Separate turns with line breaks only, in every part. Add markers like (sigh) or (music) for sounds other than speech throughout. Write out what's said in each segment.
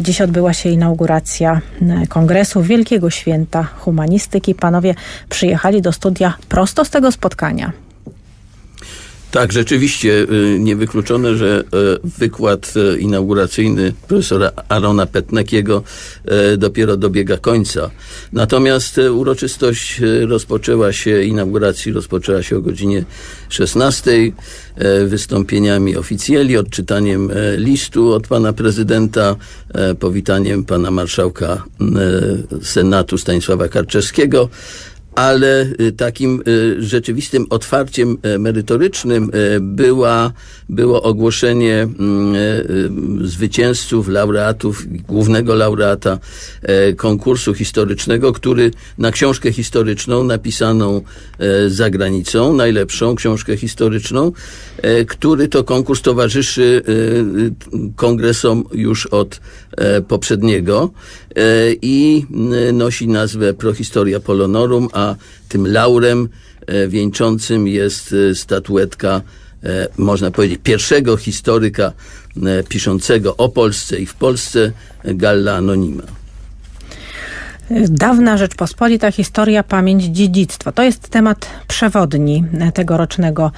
Dziś odbyła się inauguracja Kongresu Wielkiego Święta Humanistyki. Panowie przyjechali do studia prosto z tego spotkania.
Tak, rzeczywiście y, niewykluczone, że y, wykład y, inauguracyjny profesora Arona Petnekiego dopiero dobiega końca. Natomiast uroczystość rozpoczęła się, inauguracji rozpoczęła się o godzinie 16 wystąpieniami oficjeli, odczytaniem listu od pana prezydenta, powitaniem pana marszałka Senatu Stanisława Karczewskiego, ale y, takim y, rzeczywistym otwarciem y, merytorycznym była, było ogłoszenie mm, zwycięzców, laureatów, głównego laureata konkursu historycznego, który na książkę historyczną napisaną za granicą, najlepszą książkę historyczną, który to konkurs towarzyszy kongresom już od poprzedniego i nosi nazwę Prohistoria Polonorum, a tym laurem e, wieńczącym jest e, statuetka, e, można powiedzieć, pierwszego historyka piszącego o Polsce i w Polsce, Galla Anonima.
Dawna Rzeczpospolita, historia, pamięć, dziedzictwo. To jest temat przewodni tegorocznego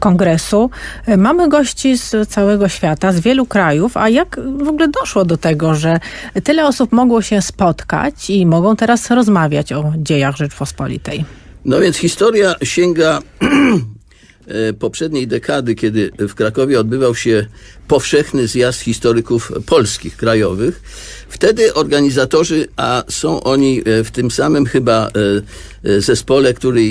kongresu. Mamy gości z całego świata, z wielu krajów, a jak w ogóle doszło do tego, że tyle osób mogło się spotkać i mogą teraz rozmawiać o dziejach Rzeczpospolitej?
No więc historia sięga (clears throat) e, poprzedniej dekady, kiedy w Krakowie odbywał się powszechny zjazd historyków polskich, krajowych. Wtedy organizatorzy, a są oni e, w tym samym chyba e, zespole, który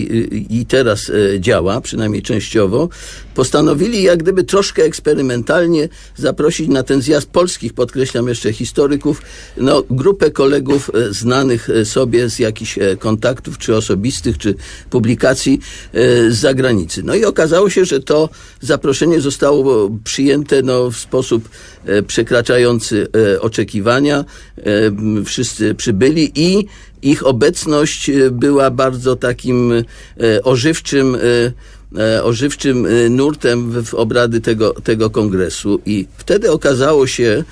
i teraz działa, przynajmniej częściowo, postanowili jak gdyby troszkę eksperymentalnie zaprosić na ten zjazd polskich, podkreślam jeszcze historyków, no, grupę kolegów znanych sobie z jakichś kontaktów, czy osobistych, czy publikacji z zagranicy. No i okazało się, że to zaproszenie zostało przyjęte no, w sposób e, przekraczający e, oczekiwania. E, wszyscy przybyli i ich obecność była bardzo takim ożywczym ożywczym nurtem w obrady tego, tego kongresu i wtedy okazało się,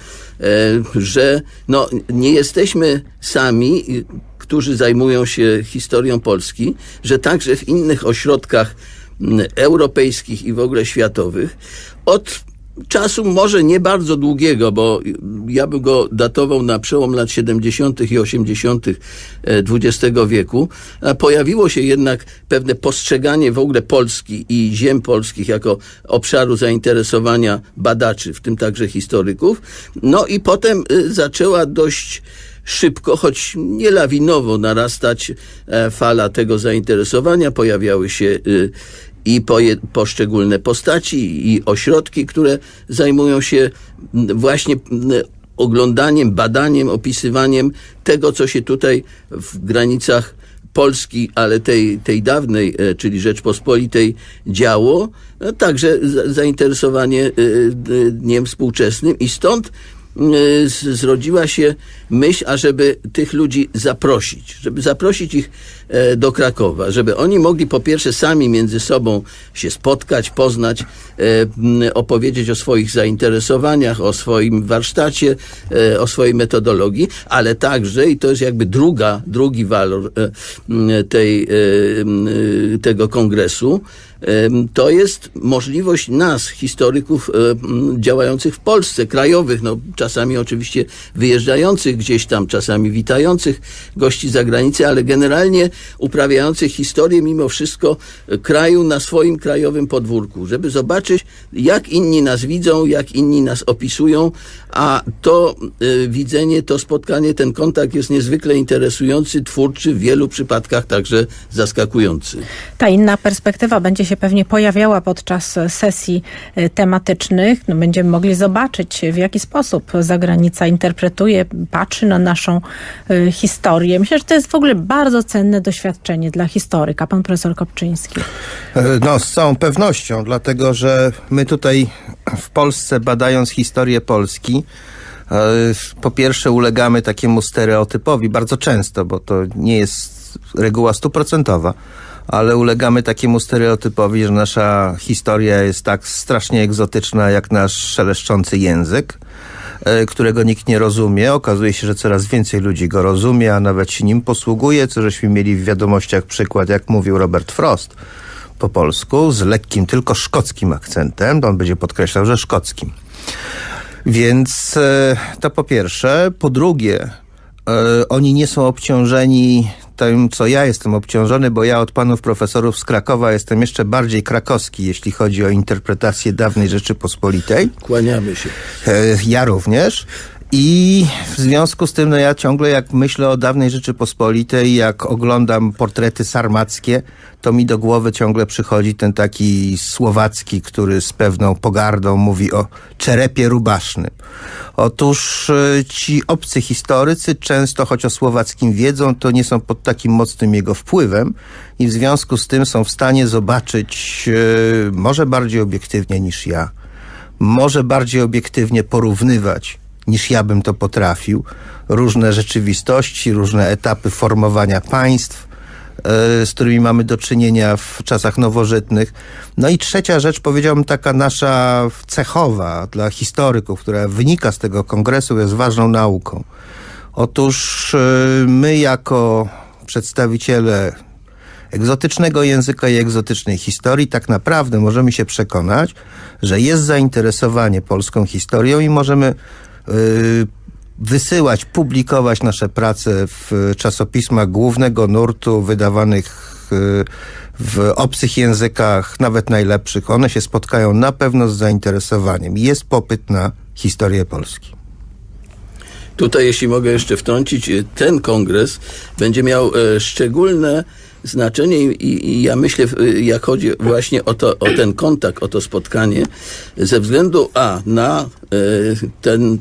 że no, nie jesteśmy sami, którzy zajmują się historią Polski, że także w innych ośrodkach europejskich i w ogóle światowych od czasu może nie bardzo długiego, bo ja bym go datował na przełom lat 70. i 80. XX e, wieku, pojawiło się jednak pewne postrzeganie w ogóle Polski i ziem polskich jako obszaru zainteresowania badaczy, w tym także historyków. No i potem e, zaczęła dość szybko, choć nie lawinowo narastać e, fala tego zainteresowania. Pojawiały się i poszczególne postaci i ośrodki, które zajmują się właśnie oglądaniem, badaniem, opisywaniem tego, co się tutaj w granicach Polski, ale tej, tej dawnej, e, czyli Rzeczpospolitej działo, no, także zainteresowanie e, e, dniem współczesnym. I stąd zrodziła się myśl, ażeby tych ludzi zaprosić, żeby zaprosić ich E, do Krakowa, żeby oni mogli po pierwsze sami między sobą się spotkać, poznać, e, opowiedzieć o swoich zainteresowaniach, o swoim warsztacie, e, o swojej metodologii, ale także, i to jest jakby druga, drugi walor tej, tego kongresu, to jest możliwość nas, historyków działających w Polsce, krajowych, no czasami oczywiście wyjeżdżających gdzieś tam, czasami witających gości z zagranicy, ale generalnie uprawiających historię mimo wszystko kraju na swoim krajowym podwórku, żeby zobaczyć, jak inni nas widzą, jak inni nas opisują, a to y, widzenie, to spotkanie, ten kontakt jest niezwykle interesujący, twórczy, w wielu przypadkach także zaskakujący.
Ta inna perspektywa będzie się pewnie pojawiała podczas sesji y, tematycznych. No, będziemy mogli zobaczyć, w jaki sposób zagranica interpretuje, patrzy na naszą y, historię. Myślę, że to jest w ogóle bardzo cenne doświadczenie dla historyka, pan profesor Kopczyński?
E, no, z całą pewnością, dlatego że my tutaj w Polsce, badając historię Polski, e, po pierwsze ulegamy takiemu stereotypowi bardzo często, bo to nie jest reguła stuprocentowa, ale ulegamy takiemu stereotypowi, że nasza historia jest tak strasznie egzotyczna jak nasz szeleszczący język e, którego nikt nie rozumie. Okazuje się, że coraz więcej ludzi go rozumie, a nawet się nim posługuje, co żeśmy mieli w wiadomościach przykład, jak mówił Robert Frost po polsku, z lekkim, tylko szkockim akcentem. On będzie podkreślał, że szkockim. Więc e, to po pierwsze. Po drugie, e, oni nie są obciążeni tym, co ja jestem obciążony, bo ja od panów profesorów z Krakowa jestem jeszcze bardziej krakowski, jeśli chodzi o interpretację dawnej Rzeczypospolitej.
Kłaniamy się.
E, Ja również. I w związku z tym, no ja ciągle jak myślę o dawnej Rzeczypospolitej, jak oglądam portrety sarmackie, to mi do głowy ciągle przychodzi ten taki słowacki, który z pewną pogardą mówi o czerepie rubasznym. Otóż e, ci obcy historycy często, choć o słowackim wiedzą, to nie są pod takim mocnym jego wpływem i w związku z tym są w stanie zobaczyć e, może bardziej obiektywnie niż ja może bardziej obiektywnie porównywać niż ja bym to potrafił. Różne rzeczywistości, różne etapy formowania państw, e, z którymi mamy do czynienia w czasach nowożytnych. No i trzecia rzecz, powiedziałbym, taka nasza cechowa dla historyków, która wynika z tego kongresu, jest ważną nauką. Otóż e, my jako przedstawiciele egzotycznego języka i egzotycznej historii, tak naprawdę możemy się przekonać, że jest zainteresowanie polską historią i możemy wysyłać, publikować nasze prace w czasopismach głównego nurtu wydawanych yy, w obcych językach, nawet najlepszych. One się spotkają na pewno z zainteresowaniem. Jest popyt na historię Polski.
Tutaj, jeśli mogę jeszcze wtrącić, e, ten kongres będzie miał szczególne znaczenie i, i ja myślę, jak chodzi właśnie o, to, o ten kontakt, o to spotkanie, ze względu a na ten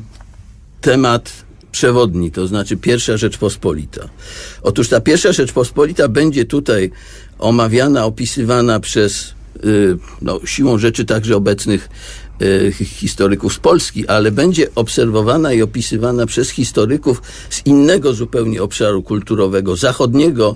temat przewodni, to znaczy pierwsza Rzeczpospolita. Otóż ta pierwsza Rzeczpospolita będzie tutaj omawiana, opisywana przez y, no, siłą rzeczy także obecnych y, hi- historyków z Polski, ale będzie obserwowana i opisywana przez historyków z innego zupełnie obszaru kulturowego, zachodniego,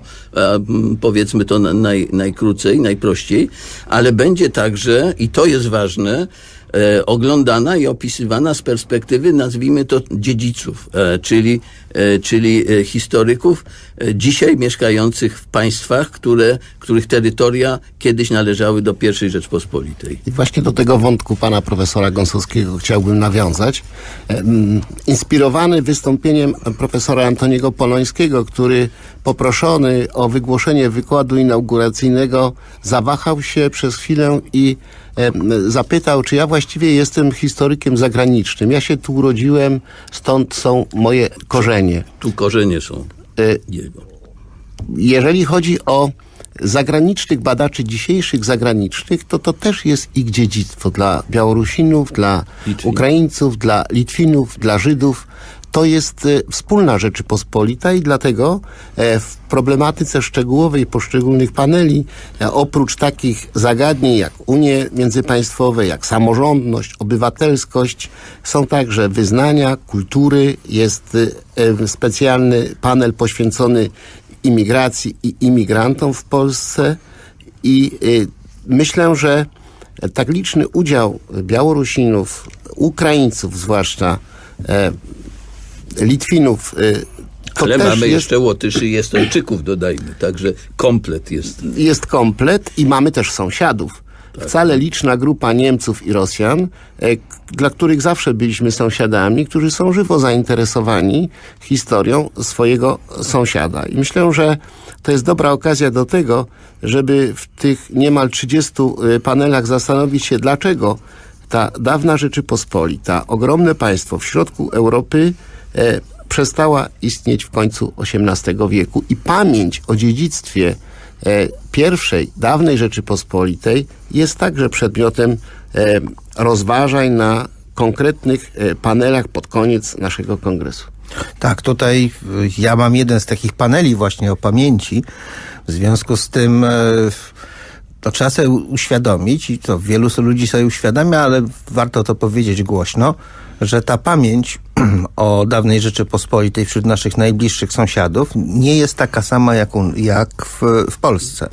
powiedzmy to na- naj, najkrócej, najprościej, ale będzie także, i to jest ważne, e, oglądana i opisywana z perspektywy, nazwijmy to dziedziców, e, czyli, e, czyli e, historyków e, dzisiaj mieszkających w państwach, które, których terytoria kiedyś należały do pierwszej Rzeczpospolitej.
I właśnie do tego wątku pana profesora Gąsowskiego chciałbym nawiązać. Em, Inspirowany wystąpieniem profesora Antoniego Polońskiego, który poproszony o wygłoszenie wykładu inauguracyjnego zawahał się przez chwilę i zapytał, czy ja właściwie jestem historykiem zagranicznym. Ja się tu urodziłem, stąd są moje korzenie.
Tu korzenie są
E,
jego.
jeżeli chodzi o zagranicznych badaczy dzisiejszych zagranicznych, to to też jest ich dziedzictwo dla Białorusinów, dla
Litwinów.
Ukraińców, dla Litwinów, dla Żydów. To jest e, wspólna Rzeczypospolita i dlatego e, w problematyce szczegółowej poszczególnych paneli, e, oprócz takich zagadnień jak Unie międzypaństwowe, jak samorządność, obywatelskość, są także wyznania, kultury, jest specjalny panel poświęcony imigracji i imigrantom w Polsce i myślę, że tak liczny udział Białorusinów, Ukraińców zwłaszcza, Litwinów, y, to
Ale mamy
jest,
jeszcze Łotyszy i Estończyków, dodajmy, także komplet jest.
jest komplet i mamy też sąsiadów. Wcale liczna grupa Niemców i Rosjan, e, dla których zawsze byliśmy sąsiadami, którzy są żywo zainteresowani historią swojego sąsiada. I myślę, że to jest dobra okazja do tego, żeby w tych niemal 30 e, panelach zastanowić się, dlaczego ta dawna Rzeczypospolita, ogromne państwo w środku Europy, przestała istnieć w końcu XVIII wieku i pamięć o dziedzictwie e, pierwszej, dawnej Rzeczypospolitej jest także przedmiotem e, rozważań na konkretnych e, panelach pod koniec naszego kongresu.
Tak, tutaj ja mam jeden z takich paneli właśnie o pamięci. W związku z tym e, to trzeba sobie uświadomić i to wielu ludzi sobie uświadamia, ale warto to powiedzieć głośno, że ta pamięć o dawnej Rzeczypospolitej wśród naszych najbliższych sąsiadów nie jest taka sama jak, jak w, w Polsce.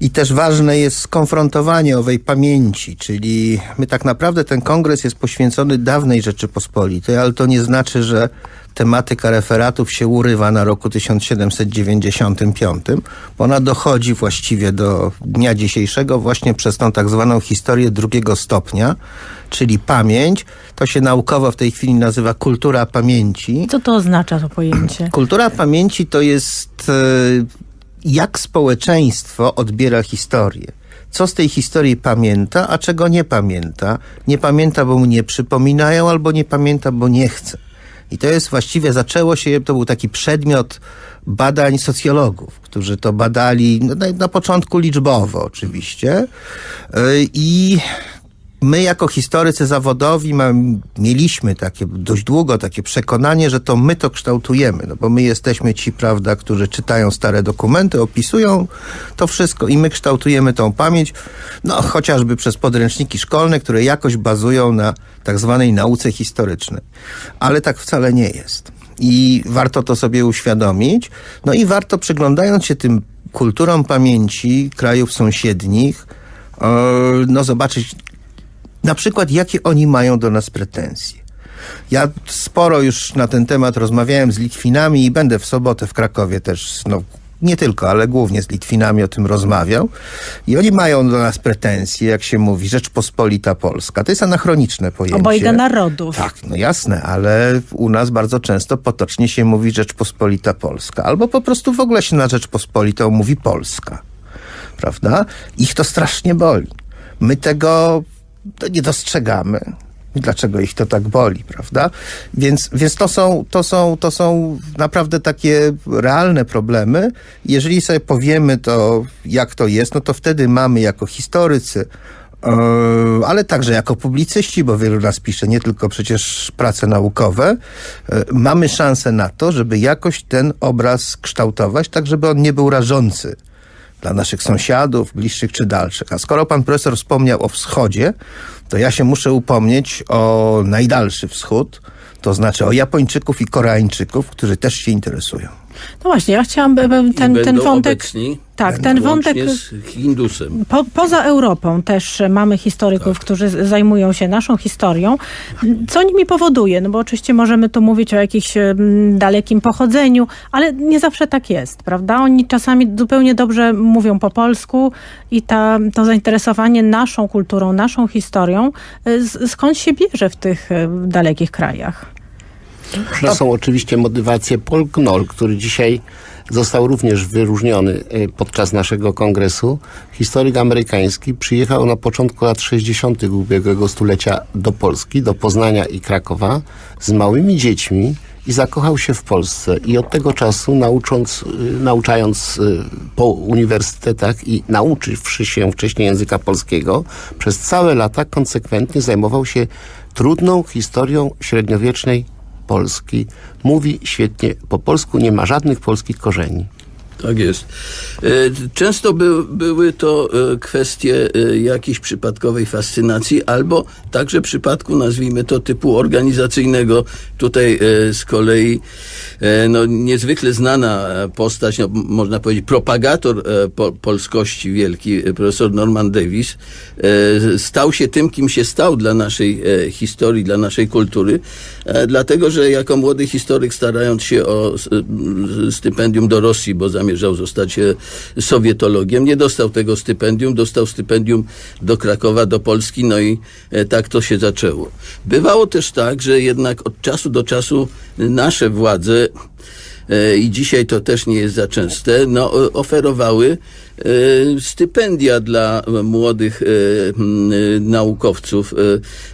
I też ważne jest skonfrontowanie owej pamięci, czyli my tak naprawdę ten kongres jest poświęcony dawnej Rzeczypospolitej, ale to nie znaczy, że tematyka referatów się urywa na roku 1795, bo ona dochodzi właściwie do dnia dzisiejszego właśnie przez tą tak zwaną historię drugiego stopnia, czyli pamięć. To się naukowo w tej chwili nazywa kultura pamięci.
Co to oznacza to pojęcie?
Kultura pamięci to jest e, jak społeczeństwo odbiera historię. Co z tej historii pamięta, a czego nie pamięta. Nie pamięta, bo mu nie przypominają, albo nie pamięta, bo nie chce. I to jest właściwie, zaczęło się, to był taki przedmiot badań socjologów, którzy to badali no, na, początku liczbowo oczywiście. E, I my jako historycy zawodowi mieliśmy takie dość długo takie przekonanie, że to my to kształtujemy, no bo my jesteśmy ci, prawda, którzy czytają stare dokumenty, opisują to wszystko i my kształtujemy tą pamięć, no chociażby przez podręczniki szkolne, które jakoś bazują na tak zwanej nauce historycznej. Ale tak wcale nie jest. I warto to sobie uświadomić. No i warto przyglądając się tym kulturom pamięci krajów sąsiednich, e, no zobaczyć na przykład jakie oni mają do nas pretensje. Ja sporo już na ten temat rozmawiałem z Litwinami i będę w sobotę w Krakowie też, no nie tylko, ale głównie z Litwinami o tym rozmawiał. I oni mają do nas pretensje, jak się mówi, Rzeczpospolita Polska. To jest anachroniczne pojęcie.
Obojga narodów.
Tak, no jasne, ale u nas bardzo często potocznie się mówi Rzeczpospolita Polska. Albo po prostu w ogóle się na Rzeczpospolitą mówi Polska. Prawda? Ich to strasznie boli. My tego nie dostrzegamy. Dlaczego ich to tak boli, prawda? Więc, więc to, są, to, są, to są naprawdę takie realne problemy. Jeżeli sobie powiemy to, jak to jest, no to wtedy mamy jako historycy, yy, ale także jako publicyści, bo wielu nas pisze nie tylko przecież prace naukowe, yy, mamy szansę na to, żeby jakoś ten obraz kształtować, tak żeby on nie był rażący dla naszych sąsiadów, bliższych czy dalszych. A skoro pan profesor wspomniał o wschodzie, to ja się muszę upomnieć o najdalszy wschód, to znaczy o Japończyków i Koreańczyków, którzy też się interesują.
No właśnie, ja chciałam ten, ten wątek...
obecni
Tak, ten wątek...
z Hindusem.
Po, poza Europą też mamy historyków, którzy z- zajmują się naszą historią. Co nimi powoduje? No bo oczywiście możemy tu mówić o jakimś em, dalekim pochodzeniu, ale nie zawsze tak jest, prawda? Oni czasami zupełnie dobrze mówią po polsku i ta, to zainteresowanie naszą kulturą, naszą historią, y, skąd się bierze w tych y, dalekich krajach?
To są oczywiście motywacje Paul Knoll, który dzisiaj został również wyróżniony e, podczas naszego kongresu. Historyk amerykański przyjechał na początku lat 60. ubiegłego stulecia do Polski, do Poznania i Krakowa z małymi dziećmi i zakochał się w Polsce. I od tego czasu naucząc, y, nauczając y, po uniwersytetach i nauczywszy się wcześniej języka polskiego, przez całe lata konsekwentnie zajmował się trudną historią średniowiecznej Polski. Mówi świetnie po polsku, nie ma żadnych polskich korzeni.
Tak jest. E, Często by, były to e, kwestie e, jakiejś przypadkowej fascynacji, albo także przypadku, nazwijmy to, typu organizacyjnego. Tutaj z kolei no, niezwykle znana postać, no, można powiedzieć propagator po, polskości wielki, profesor Norman Davis, stał się tym, kim się stał dla naszej historii, dla naszej kultury, dlatego, że jako młody historyk starając się o stypendium do Rosji, bo zamierzał zostać e, sowietologiem, nie dostał tego stypendium, dostał stypendium do Krakowa, do Polski, no i e, tak to się zaczęło. Bywało też tak, że jednak od czasu do czasu nasze władze i dzisiaj to też nie jest za częste, no, oferowały e, stypendia dla e, młodych e, e, naukowców, e,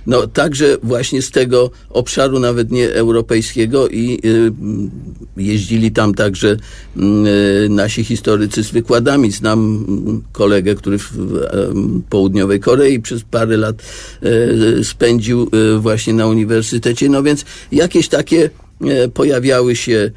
no także właśnie z tego obszaru nawet nie europejskiego i e, jeździli tam także e, nasi historycy z wykładami. Znam kolegę, który w południowej Korei przez parę lat e, spędził e, właśnie na uniwersytecie, no więc jakieś takie e, pojawiały się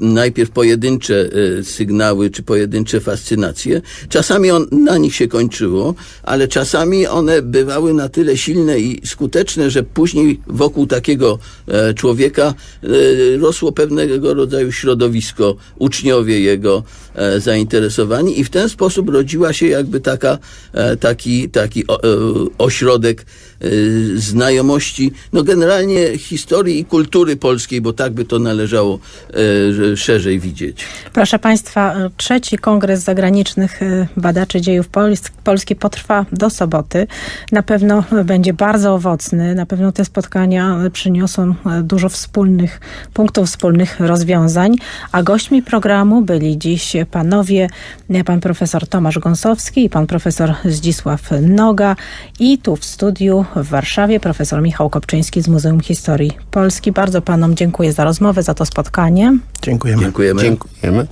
najpierw pojedyncze e, sygnały czy pojedyncze fascynacje. Czasami on, na nich się kończyło, ale czasami one bywały na tyle silne i skuteczne, że później wokół takiego e, człowieka e, rosło pewnego rodzaju środowisko, uczniowie jego e, zainteresowani i w ten sposób rodziła się jakby taka, e, taki, taki e, ośrodek e, znajomości, no generalnie historii i kultury polskiej, bo tak by to należało e, szerzej widzieć.
Proszę Państwa, trzeci kongres zagranicznych badaczy dziejów Pols- Polski potrwa do soboty. Na pewno będzie bardzo owocny. Na pewno te spotkania przyniosą dużo wspólnych punktów, wspólnych rozwiązań. A gośćmi programu byli dziś panowie, pan profesor Tomasz Gąsowski i pan profesor Zdzisław Noga. I tu w studiu w Warszawie profesor Michał Kopczyński z Muzeum Historii Polski. Bardzo panom dziękuję za rozmowę, za to spotkanie.
Dziękujemy.
Dziękujemy.
Dziękujemy.